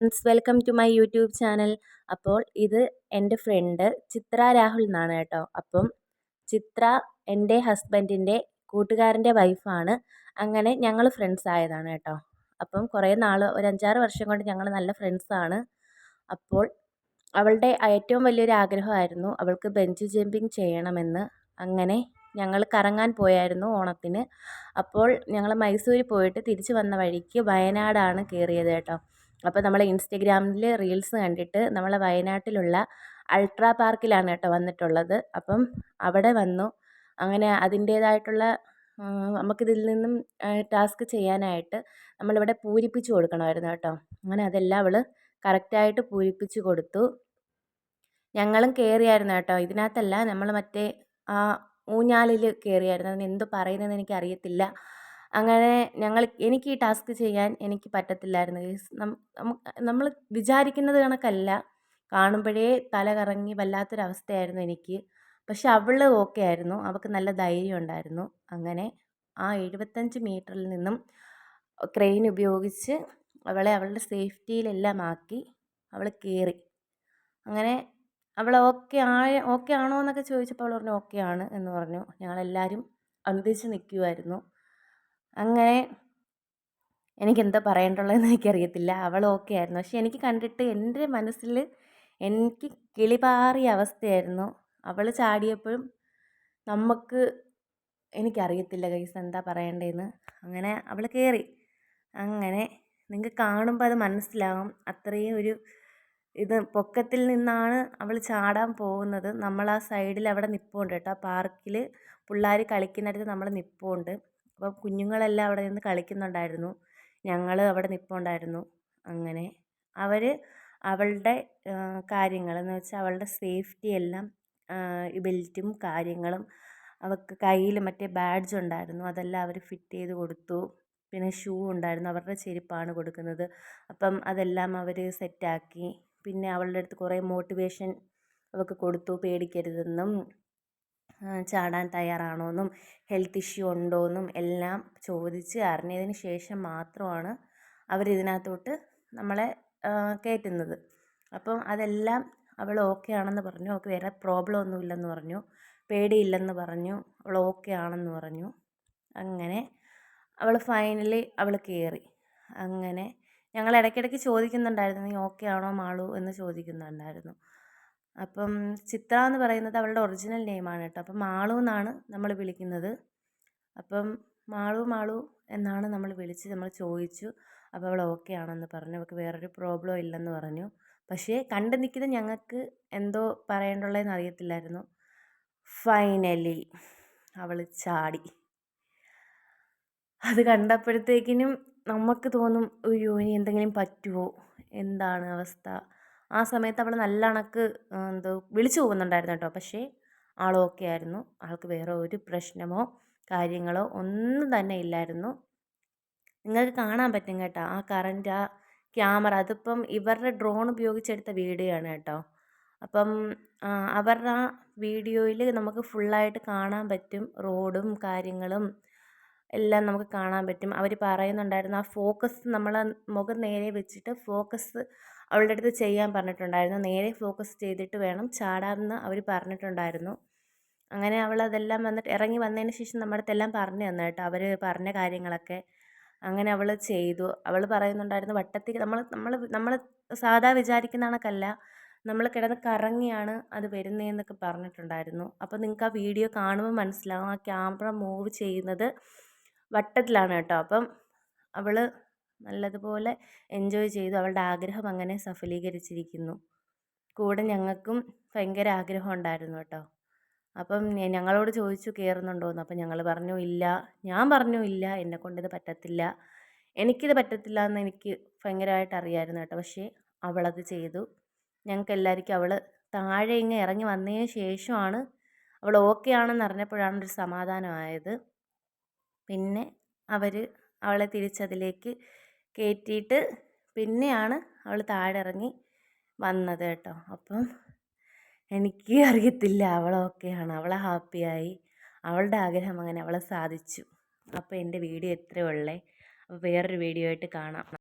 Friends welcome to my YouTube channel. അപ്പോൾ ഇത് എന്റെ ഫ്രണ്ട് ചിത്ര രാഹുൽ എന്നാണ് കേട്ടോ. അപ്പം ചിത്ര എന്റെ ഹസ്ബൻഡിന്റെ കൂട്ടുകാരന്റെ വൈഫാണ്. അങ്ങനെ ഞങ്ങൾ ഫ്രണ്ട്സ് ആയതാണ് കേട്ടോ. അപ്പം കുറേ നാൾ ഒരു അഞ്ചാറ് വർഷം കൊണ്ട് ഞങ്ങൾ നല്ല ഫ്രണ്ട്സാണ് അപ്പോൾ അവളുടെ ഏറ്റവും വലിയൊരു ആഗ്രഹമായിരുന്നു അവൾക്ക് ബെഞ്ച് ജമ്പിങ് ചെയ്യണമെന്ന്. അങ്ങനെ ഞങ്ങൾ കറങ്ങാൻ പോയായിരുന്നു ഓണത്തിന്. അപ്പോൾ ഞങ്ങൾ മൈസൂരിൽ പോയിട്ട് തിരിച്ചു വന്ന വഴിക്ക് വയനാടാണ് കയറിയത് കേട്ടോ. അപ്പോൾ നമ്മൾ ഇൻസ്റ്റഗ്രാമിൽ റീൽസ് കണ്ടിട്ട് നമ്മൾ വയനാട്ടിലുള്ള അൾട്രാ പാർക്കിലാണ് കേട്ടോ വന്നിട്ടുള്ളത്. അപ്പം അവിടെ വന്നു. അങ്ങനെ അതിന്റേതായിട്ടുള്ള നമുക്കിതിൽ നിന്നും ടാസ്ക് ചെയ്യാനായിട്ട് നമ്മളിവിടെ പൂരിപ്പിച്ച് കൊടുക്കണമായിരുന്നു കേട്ടോ. അങ്ങനെ അതെല്ലാം അവൾ കറക്റ്റായിട്ട് പൂരിപ്പിച്ച് കൊടുത്തു. ഞങ്ങളും കയറിയായിരുന്നു കേട്ടോ. ഇതിനകത്തല്ല നമ്മൾ മറ്റേ ആ ഊഞ്ഞാലിൽ കയറിയായിരുന്നു അതിന് എന്ത് പറയുന്നതെന്ന് എനിക്കറിയത്തില്ല. അങ്ങനെ ഞങ്ങൾ എനിക്ക് ഈ ടാസ്ക് ചെയ്യാൻ എനിക്ക് പറ്റത്തില്ലായിരുന്നു. നമ്മൾ വിചാരിക്കുന്നത് കണക്കല്ല. കാണുമ്പോഴേ തല കറങ്ങി വല്ലാത്തൊരവസ്ഥയായിരുന്നു എനിക്ക്. പക്ഷെ അവൾ ഓക്കെ ആയിരുന്നു. അവൾക്ക് നല്ല ധൈര്യം ഉണ്ടായിരുന്നു. അങ്ങനെ ആ എഴുപത്തഞ്ച് മീറ്ററിൽ നിന്നും ക്രെയിൻ ഉപയോഗിച്ച് അവളെ അവളുടെ സേഫ്റ്റിയിലെല്ലാം ആക്കി അവൾ കയറി. അങ്ങനെ അവൾ ഓക്കെ ആയ ഓക്കെ ആണോ എന്നൊക്കെ ചോദിച്ചപ്പോൾ അവൾ പറഞ്ഞു ഓക്കെ ആണ് എന്ന് പറഞ്ഞു. ഞങ്ങളെല്ലാവരും അന്തിച്ച് നിൽക്കുമായിരുന്നു അങ്ങനെ എനിക്ക് എനിക്കെന്താ പറയേണ്ടുള്ളതെന്ന് എനിക്കറിയത്തില്ല. അവൾ ഓക്കെ ആയിരുന്നു. പക്ഷെ എനിക്ക് കണ്ടിട്ട് എന്റെ മനസ്സിൽ എനിക്ക് കിളിപാറിയ അവസ്ഥയായിരുന്നു. അവൾ ചാടിയപ്പോഴും നമുക്ക് എനിക്കറിയത്തില്ല കൈസ് എന്താ പറയേണ്ടതെന്ന്. അങ്ങനെ അവൾ കയറി അങ്ങനെ നിങ്ങൾക്ക് കാണുമ്പോൾ അത് മനസ്സിലാവും. അത്രയും ഒരു ഇത് പൊക്കത്തിൽ നിന്നാണ് അവൾ ചാടാൻ പോകുന്നത്. നമ്മൾ ആ സൈഡിൽ അവിടെ നിൽപ്പുണ്ട് കേട്ടോ. ആ പാർക്കിൽ പിള്ളേർ കളിക്കുന്നിടത്ത് നമ്മൾ നിൽപ്പുണ്ട് അപ്പോൾ കുഞ്ഞുങ്ങളെല്ലാം അവിടെ നിന്ന് കളിക്കുന്നുണ്ടായിരുന്നു. ഞങ്ങൾ അവിടെ നിൽപ്പുണ്ടായിരുന്നു അങ്ങനെ അവർ അവളുടെ കാര്യങ്ങൾ എന്ന് വെച്ചാൽ അവളുടെ സേഫ്റ്റി എല്ലാം ബെൽറ്റും കാര്യങ്ങളും അവൾക്ക് കയ്യിൽ മറ്റേ ബാഡ്ജ് ഉണ്ടായിരുന്നു. അതെല്ലാം അവർ ഫിറ്റ് ചെയ്ത് കൊടുത്തു. പിന്നെ ഷൂ ഉണ്ടായിരുന്നു. അവരുടെ ചെരുപ്പാണ് കൊടുക്കുന്നത്. അപ്പം അതെല്ലാം അവർ സെറ്റാക്കി പിന്നെ അവളുടെ അടുത്ത് കുറേ മോട്ടിവേഷൻ അവൾക്ക് കൊടുത്തു. പേടിക്കരുതെന്നും ചാടാൻ തയ്യാറാണോയെന്നും ഹെൽത്ത് ഇഷ്യൂ ഉണ്ടോയെന്നും എല്ലാം ചോദിച്ച് അറിഞ്ഞതിന് ശേഷം മാത്രമാണ് അവരിതിനകത്തോട്ട് നമ്മളെ കയറ്റുന്നത്. അപ്പം അതെല്ലാം അവൾ ഓക്കെ ആണെന്ന് പറഞ്ഞു. അവൾക്ക് വേറെ പ്രോബ്ലം ഒന്നും ഇല്ലെന്ന് പറഞ്ഞു. പേടിയില്ലെന്ന് പറഞ്ഞു. അവൾ ഓക്കെ ആണെന്ന് പറഞ്ഞു. അങ്ങനെ അവൾ ഫൈനലി അവൾ കയറി അങ്ങനെ ഞങ്ങൾ ഇടയ്ക്കിടയ്ക്ക് ചോദിക്കുന്നുണ്ടായിരുന്നു നീ ഓക്കെ ആണോ മാളു? എന്ന് ചോദിക്കുന്നുണ്ടായിരുന്നു. അപ്പം ചിത്ര എന്ന് പറയുന്നത് അവളുടെ ഒറിജിനൽ നെയിമാണ് കേട്ടോ. അപ്പം മാളു എന്നാണ് നമ്മൾ വിളിക്കുന്നത്. അപ്പം മാളു മാളു എന്നാണ് നമ്മൾ വിളിച്ച് നമ്മൾ ചോദിച്ചു. അപ്പോൾ അവൾ ഓക്കെ ആണെന്ന് പറഞ്ഞു. അവൾക്ക് വേറൊരു പ്രോബ്ലം ഇല്ലെന്ന് പറഞ്ഞു. പക്ഷേ കണ്ട് നിൽക്കുന്ന ഞങ്ങൾക്ക് എന്തോ പറയേണ്ടുള്ളതെന്ന് അറിയത്തില്ലായിരുന്നു. ഫൈനലി അവൾ ചാടി. അത് കണ്ടപ്പോഴത്തേക്കിനും നമുക്ക് തോന്നും അയ്യോ ഇനി എന്തെങ്കിലും പറ്റുമോ എന്താണ് അവസ്ഥ? ആ സമയത്ത് അവൾ നല്ല കണക്ക് എന്തോ വിളിച്ചു പോകുന്നുണ്ടായിരുന്നു കേട്ടോ പക്ഷേ ആൾ ഓക്കെ ആയിരുന്നു. ആൾക്ക് വേറെ ഒരു പ്രശ്നമോ കാര്യങ്ങളോ ഒന്നും തന്നെ ഇല്ലായിരുന്നു. നിങ്ങൾക്ക് കാണാൻ പറ്റും കേട്ടോ. ആ കറണ്ട് ആ ക്യാമറ അതിപ്പം ഇവരുടെ ഡ്രോൺ ഉപയോഗിച്ചെടുത്ത വീഡിയോ ആണ് കേട്ടോ. അപ്പം അവരുടെ ആ വീഡിയോയിൽ നമുക്ക് ഫുള്ളായിട്ട് കാണാൻ പറ്റും റോഡും കാര്യങ്ങളും. എല്ലാം നമുക്ക് കാണാൻ പറ്റും. അവർ പറയുന്നുണ്ടായിരുന്നു ആ ഫോക്കസ് നമ്മൾ മുഖം നേരെ വെച്ചിട്ട് ഫോക്കസ് അവളുടെ അടുത്ത് ചെയ്യാൻ പറഞ്ഞിട്ടുണ്ടായിരുന്നു. നേരെ ഫോക്കസ് ചെയ്തിട്ട് വേണം ചാടാമെന്ന് അവർ പറഞ്ഞിട്ടുണ്ടായിരുന്നു. അങ്ങനെ അവൾ അതെല്ലാം വന്നിട്ട് ഇറങ്ങി വന്നതിന് ശേഷം നമ്മുടെ അടുത്തെല്ലാം പറഞ്ഞു തന്നു കേട്ടോ. അവർ പറഞ്ഞ കാര്യങ്ങളൊക്കെ. അങ്ങനെ അവൾ ചെയ്തു. അവൾ പറയുന്നുണ്ടായിരുന്നു വട്ടത്തിൽ നമ്മൾ നമ്മൾ നമ്മൾ സാധാ വിചാരിക്കുന്ന കണക്കല്ല. നമ്മൾ കിടന്ന് കറങ്ങിയാണ് അത് വരുന്നതെന്നൊക്കെ പറഞ്ഞിട്ടുണ്ടായിരുന്നു. അപ്പോൾ നിങ്ങൾക്ക് ആ വീഡിയോ കാണുമ്പോൾ മനസ്സിലാവും ആ ക്യാമറ മൂവ് ചെയ്യുന്നത് വട്ടത്തിലാണ് കേട്ടോ. അപ്പം അവൾ നല്ലതുപോലെ എൻജോയ് ചെയ്തു. അവളുടെ ആഗ്രഹം അങ്ങനെ സഫലീകരിച്ചിരിക്കുന്നു. കൂടെ ഞങ്ങൾക്കും ഭയങ്കര ആഗ്രഹം ഉണ്ടായിരുന്നു കേട്ടോ. അപ്പം ഞങ്ങളോട് ചോദിച്ചു കയറുന്നുണ്ടോയെന്ന് അപ്പം ഞങ്ങൾ പറഞ്ഞു ഇല്ല. ഞാൻ പറഞ്ഞു ഇല്ല. എന്നെ കൊണ്ടിത് പറ്റത്തില്ല. എനിക്കിത് പറ്റത്തില്ല എന്ന് എനിക്ക് ഭയങ്കരമായിട്ട് അറിയായിരുന്നു കേട്ടോ. പക്ഷേ അവളത് ചെയ്തു. ഞങ്ങൾക്ക് എല്ലാവർക്കും അവൾ താഴെ ഇങ്ങ് ഇറങ്ങി വന്നതിന് ശേഷമാണ് അവൾ ഓക്കെ ആണെന്ന് അറിഞ്ഞപ്പോഴാണ് ഒരു സമാധാനമായത്. പിന്നെ അവർ അവളെ തിരിച്ചതിലേക്ക് കയറ്റിയിട്ട് പിന്നെയാണ് അവൾ താഴെ ഇറങ്ങി വന്നത് കേട്ടോ. അപ്പം എനിക്ക് അറിയത്തില്ല അവൾ ഓക്കെയാണ് അവളെ ഹാപ്പിയായി അവളുടെ ആഗ്രഹം അങ്ങനെ അവളെ സാധിച്ചു. അപ്പോൾ എന്റെ വീഡിയോ എത്രയുള്ളേ അപ്പോൾ വേറൊരു വീഡിയോ ആയിട്ട് കാണാം.